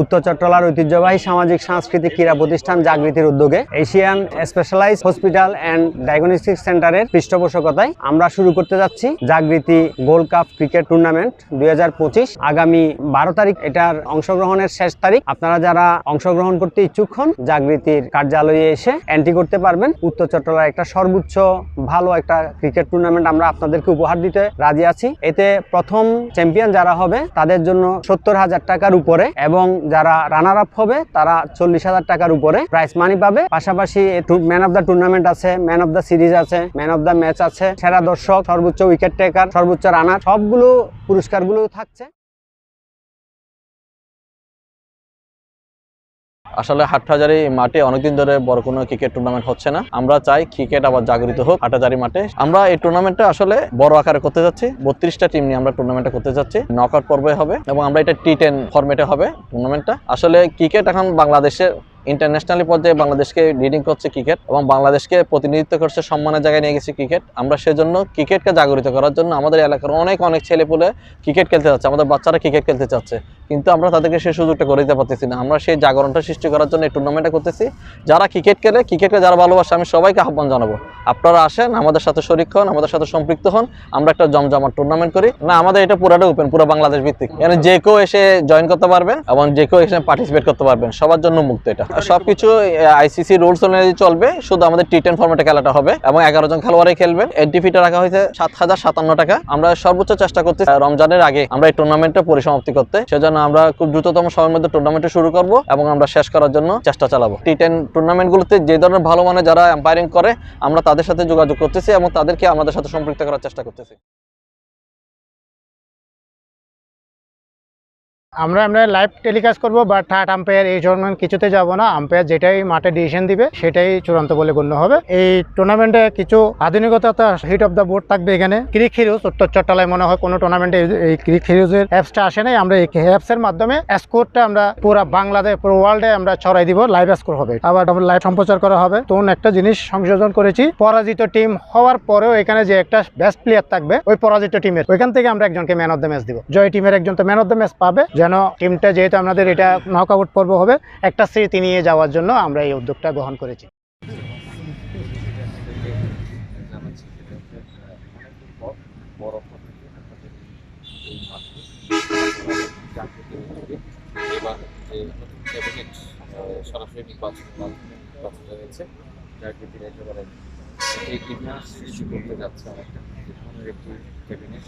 উত্তর চট্টলার ঐতিহ্যবাহী সামাজিক, সাংস্কৃতিক ক্রীড়া প্রতিষ্ঠান জাগৃতির উদ্যোগে Asian specialised hospital and diagnostic সেন্টারের পৃষ্ঠপোষকতায় আমরা শুরু করতে যাচ্ছি Jagriti gold cup cricket tournament দুই হাজার পঁচিশ। আগামী বারো তারিখ এটার অংশগ্রহণের শেষ তারিখ। আপনারা যারা অংশগ্রহণ করতে ইচ্ছুক হন, জাগৃতির কার্যালয়ে এসে এন্ট্রি করতে পারবেন। উত্তর চট্টলার একটা সর্বোচ্চ ভালো একটা ক্রিকেট টুর্নামেন্ট আমরা আপনাদেরকে উপহার দিতে রাজি আছি। এতে প্রথম চ্যাম্পিয়ন যারা হবে, তাদের জন্য সত্তর হাজার টাকার উপরে এবং যারা রানার আপ হবে, তারা চল্লিশ হাজার টাকার উপরে প্রাইস মানি পাবে। পাশাপাশি ম্যান অফ দ্য টুর্নামেন্ট আছে ম্যান অফ দ্য সিরিজ আছে ম্যান অফ দ্য ম্যাচ আছে। সেরা দর্শক, সর্বোচ্চ উইকেট টেকার সর্বোচ্চ রানার সবগুলো পুরস্কারগুলো থাকছে। আসলে হাটহাজারি মাঠে অনেকদিন ধরে বড় কোনো ক্রিকেট টুর্নামেন্ট হচ্ছে না। আমরা চাই ক্রিকেট আবার জাগরিত হোক হাটহাজারি মাঠে। আমরা এই টুর্নামেন্টটা আসলে বড় আকারে করতে যাচ্ছি। বত্রিশটা টিম নিয়ে আমরা টুর্নামেন্টটা করতে যাচ্ছি। নকআউট পর্বে হবে এবং আমরা এটা টি টেন ফরম্যাটে হবে টুর্নামেন্টটা আসলে ক্রিকেট এখন বাংলাদেশের ইন্টারন্যাশনালি পর্যায়ে বাংলাদেশকে লিডিং করছে ক্রিকেট এবং বাংলাদেশকে প্রতিনিধিত্ব করছে সম্মানের জায়গায় নিয়ে গেছে ক্রিকেট আমরা সেজন্য ক্রিকেটকে জাগরিত করার জন্য আমাদের এলাকার অনেক অনেক ছেলেপুলে ক্রিকেট খেলতে যাচ্ছে। আমাদের বাচ্চারা ক্রিকেট খেলতে চাচ্ছে। কিন্তু আমরা তাদেরকে সেই সুযোগটা করে দিতে পারতেছি না। আমরা সেই জাগরণটা সৃষ্টি করার জন্য এই টুর্নামেন্টটা করতেছি। যারা ক্রিকেট খেলে ক্রিকেটকে যারা ভালোবাসে, আমি সবাইকে আহ্বান জানাব, আপনারা আসেন, আমাদের সাথে শরিক হন, আমাদের সাথে সম্পৃক্ত হন, আমরা একটা জমজমাট টুর্নামেন্ট করি। না, আমাদের এটা পুরাটা ওপেন পুরো বাংলাদেশ ভিত্তিক। এখানে যে কেউ এসে জয়েন করতে পারবেন এবং যে কেউ এসে পার্টিসিপেট করতে পারবেন। সবার জন্য মুক্ত এটা। সবকিছু আইসিসি রুলস অনুযায়ী চলবে। শুধু আমাদের টি টেন ফর্মেটে খেলাটা হবে এবং এগারো জন খেলোয়াড়ই খেলবেন। এন্ট্রি ফিটা রাখা হয়েছে সাত হাজার সাতান্ন টাকা। আমরা সর্বোচ্চ চেষ্টা করতে রমজানের আগে আমরা এই টুর্নামেন্টটা পরিসমাপ্তি করতে। সেজন্য আমরা খুব দ্রুততম সময়ের মধ্যে টুর্নামেন্টে শুরু করব এবং আমরা শেষ করার জন্য চেষ্টা চালাবো। টি টেন টুর্নামেন্টগুলোতে যে ধরনের ভালো মানে যারা এম্পায়ারিং করে, আমরা তাদের সাথে যোগাযোগ করতেছি এবং তাদেরকে আমাদের সাথে সম্পৃক্ত করার চেষ্টা করতেছি। আমরা আমরা লাইভ টেলিকাস্ট করব বা থার্ড আম্পায়ার এই ধরনের কিছুতে যাব না। আম্পায়ার যেটাই মাঠে ডিসিশন দিবে, সেটাই চূড়ান্ত বলে গণ্য হবে। এই টুর্নামেন্টে কিছু আধুনিকতা হিট অফ দ্য বোর্ড থাকবে এখানে। ক্রিক হিরোজ উত্তর চট্টলায় মনে হয় কোনো টুর্নামেন্টে এই ক্রিক হিরোজের অ্যাপসটা আসে নাই। আমরা এই অ্যাপসের মাধ্যমে স্কোরটা আমরা পুরো বাংলাদেশ, পুরো ওয়ার্ল্ডে আমরা ছড়াই দিব লাইভ স্কোর হবে। আবার লাইভ সম্প্রচার করা হবে। তো একটা জিনিস সংযোজন করেছি, পরাজিত টিম হওয়ার পরেও এখানে যে একটা বেস্ট প্লেয়ার থাকবে, ওই পরাজিত টিমের ওইখান থেকে আমরা একজনকে ম্যান অফ দ্য ম্যাচ দিব। জয় টিমের একজন তো ম্যান অফ দ্য ম্যাচ পাবে। যেন টিমটা যেহেতু আমাদের এটা নক আউট পর্ব হবে, একটা স্মৃতি নিয়ে যাওয়ার জন্য আমরা এই উদ্যোগটা গ্রহণ করেছি। একটি ক্যাবিনেট